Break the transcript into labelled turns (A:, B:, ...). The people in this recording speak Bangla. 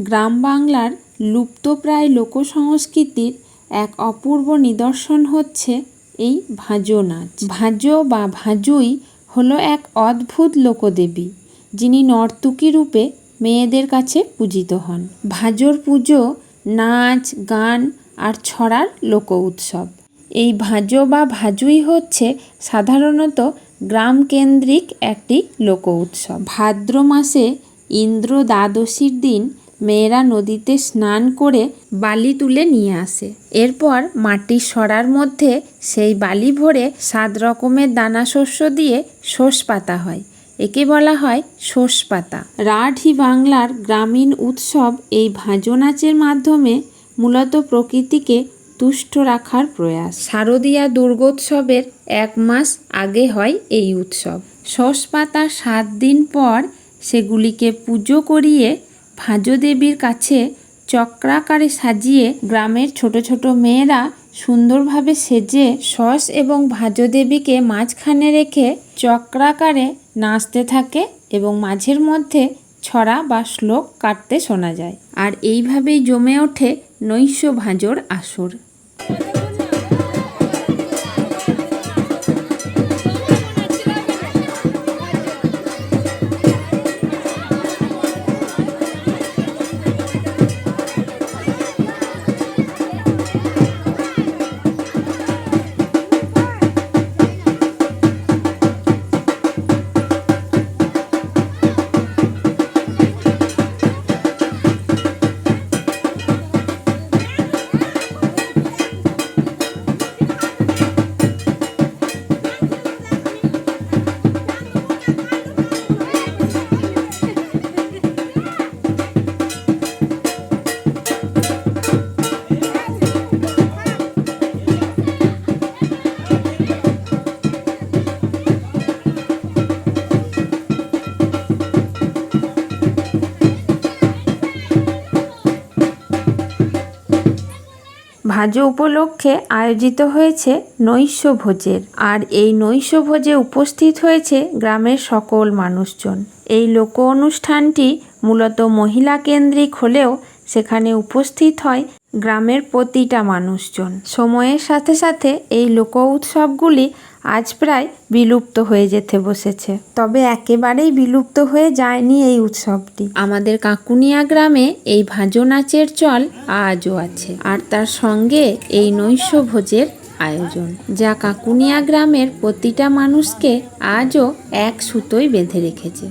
A: গ্রাম বাংলার লুপ্তপ্রায় লোকসংস্কৃতির এক অপূর্ব নিদর্শন হচ্ছে এই ভাঁজো নাচ। ভাঁজো বা ভাঁজুই হলো এক অদ্ভুত লোকদেবী, যিনি নর্তকী রূপে মেয়েদের কাছে পূজিত হন। ভাঁজোর পুজো নাচ, গান আর ছড়ার লোক উৎসব। এই ভাঁজো বা ভাজুই হচ্ছে সাধারণত গ্রামকেন্দ্রিক একটি লোক উৎসব। ভাদ্র মাসে ইন্দ্র দ্বাদশীর দিন মেয়েরা নদীতে স্নান করে বালি তুলে নিয়ে আসে। এরপর মাটির সরার মধ্যে সেই বালি ভরে সাত রকমের দানা শস্য দিয়ে শোষ পাতা হয়। একে বলা হয় শোষ পাতা। রাঢ়ি বাংলার গ্রামীণ উৎসব এই ভাঁজো নাচের মাধ্যমে মূলত প্রকৃতিকে তুষ্ট রাখার প্রয়াস। শারদীয়া দুর্গোৎসবের এক মাস আগে হয় এই উৎসব। শোষ পাতার সাত দিন পর সেগুলিকে পুজো করিয়ে ভাঁজো দেবীর কাছে চক্রাকারে সাজিয়ে গ্রামের ছোট ছোট মেয়েরা সুন্দরভাবে সেজে সস এবং ভাজদেবীকে মাঝখানে রেখে চক্রাকারে নাচতে থাকে এবং মাঝের মধ্যে ছড়া বা শ্লোক কাটতে শোনা যায়। আর এইভাবেই জমে ওঠে নৈশ ভাঁজোর আসর। ভাজো উপলক্ষে আয়োজিত হয়েছে নৈশ ভোজের আর এই নৈশ ভোজে উপস্থিত হয়েছে গ্রামের সকল মানুষজন। এই লোক অনুষ্ঠানটি মূলত মহিলা কেন্দ্রিক হলেও সেখানে উপস্থিত হয় গ্রামের প্রতিটা মানুষজন। সময়ের সাথে সাথে এই লোক উৎসবগুলি আজ প্রায় বিলুপ্ত হয়ে যেতে বসেছে। তবে একেবারেই বিলুপ্ত হয়ে যায়নি এই উৎসবটি। আমাদের কাকুনিয়া গ্রামে এই ভাজো নাচের চল আজও আছে, আর তার সঙ্গে এই নৈশ ভোজের আয়োজন, যা কাকুনিয়া গ্রামের প্রতিটা মানুষকে আজও এক সুতোয় বেঁধে রেখেছে।